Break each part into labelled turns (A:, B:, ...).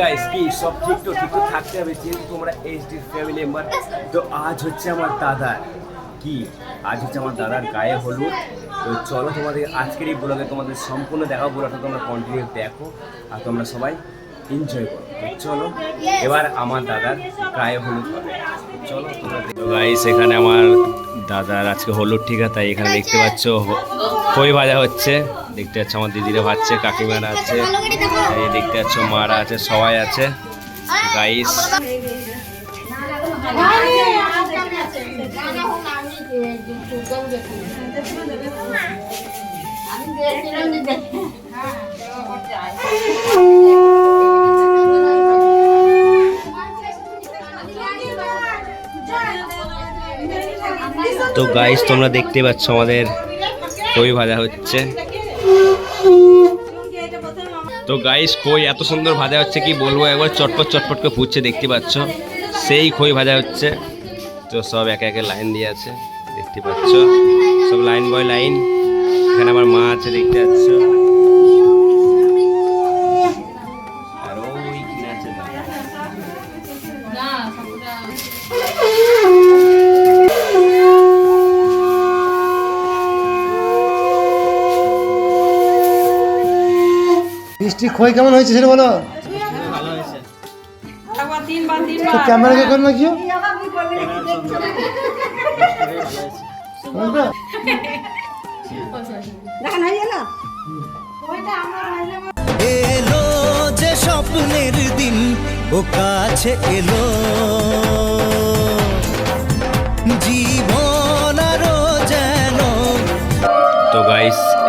A: Guys কি সব ঠিক তো ঠিক তো থাকতে হবে, যেহেতু তোমরা এইচডি ফ্যামিলি মেম্বার তো আজ হচ্ছে আমার দাদার কি? আজ হচ্ছে আমার দাদার গায়ে হলুদ। তো চলো তোমাদের আজকের এই ব্লগে তোমাদের সম্পূর্ণ দেখাবো ব্লগটা তোমরা কন্টিনিউ দেখো, আর তোমরা সবাই এনজয় করো। চলো, এবার আমার দাদার গায়ে হলুদ চলো, তোমরা গাইস এখানে আমার দাদার আজকে হলুদ, ঠিক আছে? তাই এখানে দেখতে পাচ্ছ খই ভাজা হচ্ছে? দেখতে পাচ্ছ আমার দিদিরা ভাজছে, কাকিমারা আছে, এই দেখতে পাচ্ছ মারা আছে, সবাই আছে। গাইস তো গাইস তোমরা দেখতে পাচ্ছ আমাদের খই ভাজা হচ্ছে। তো গাইস খই এত সুন্দর ভাজা হচ্ছে কি বলব? একবার চটপট চটপট করে ফুটছে দেখতে পাচ্ছ। সেই খই ভাজা হচ্ছে। তো সব একে একে লাইন দিয়ে আছে, দেখতে পাচ্ছ। সব লাইন বয় লাইন এখানে আমার মা আছে, দেখতে পাচ্ছ।
B: বৃষ্টি খই কেমন হয়েছে সেটা বলো? তো ক্যামেরাকে করে নাকিও
C: এলো যে স্বপ্নের দিন, ও কাছে এলো।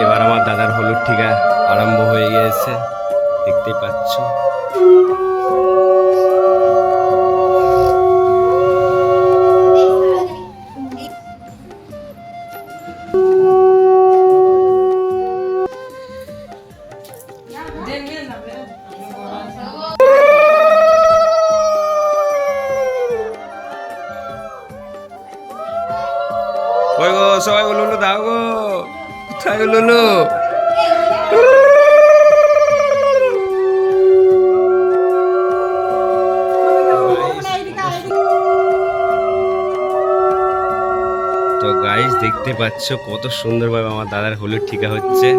A: এবার আমার দাদার হলুদ ঠিকা আরম্ভ হয়ে গিয়েছে। দেখতেই পাচ্ছ। সবাই লুলু দাও গো। তো গাইস দেখতে পাচ্ছ কত সুন্দরভাবে আমার দাদার হলুদ ঠিকা হচ্ছে।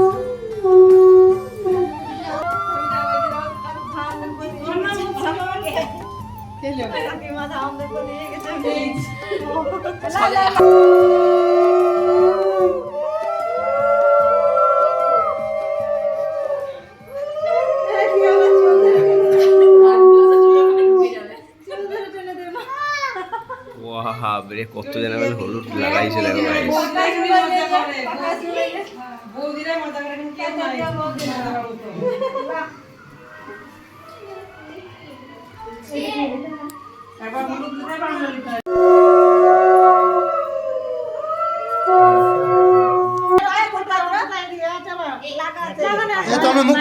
A: ওয়াহ রে কত জন আমার হলুদ লাগাইছে দেখো গাইস
B: এ তখন মুখ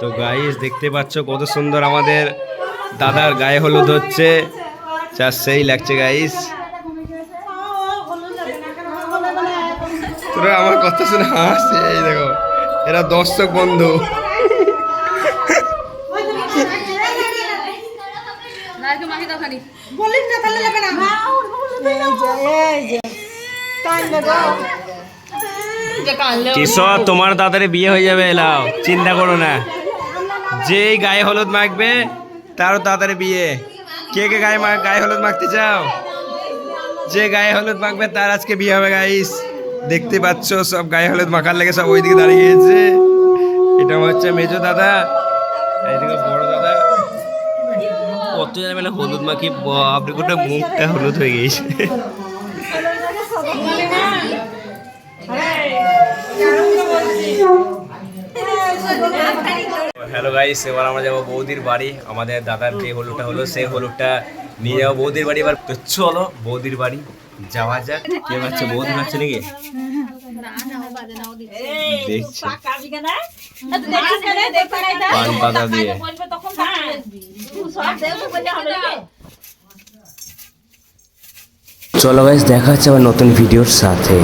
B: তো
A: গাইস দেখতে পাচ্ছ কত সুন্দর আমাদের দাদার গায়ে হলুদ হচ্ছে যা সেই লাগছে গাইস তোরা আমার কথা শুনে হাসছে এই দেখো এরা দর্শক বন্ধু কিশোর তোমার তাড়াতাড়ি বিয়ে হয়ে যাবে এলাও চিন্তা করো না যেই গায়ে হলুদ মাখবে, তারও তাড়াতাড়ি বিয়ে। কে কে গায়ে গায়ে হলুদ মাখতে চাও? যে গায়ে হলুদ মাখবে, তার আজকে বিয়ে হবে গাইস দেখতে পাচ্ছ, সব গায়ে হলুদ মাখার লেগে সব ওইদিকে দাঁড়িয়ে গেছে এটা হচ্ছে মেজো দাদা। এইদিকে বড় দাদা। কত জন মেলে হলুদ মাখি, বাপরে, গোটা মুখটা হলুদ হয়ে গেছে হ্যালো গাইস এবার আমরা যাব বৌদির বাড়ি। আমাদের দাদার যে হলুদটা হলো, সেই হলুদটা নিয়ে যাব বৌদির বাড়ি এবার। তো চলো বৌদির বাড়ি যাওয়া যাক। কে পাচ্ছে বৌদি পাচ্ছে নাকি? দেখছি। চলো গাইস দেখা হচ্ছে আবার নতুন ভিডিওর সাথে।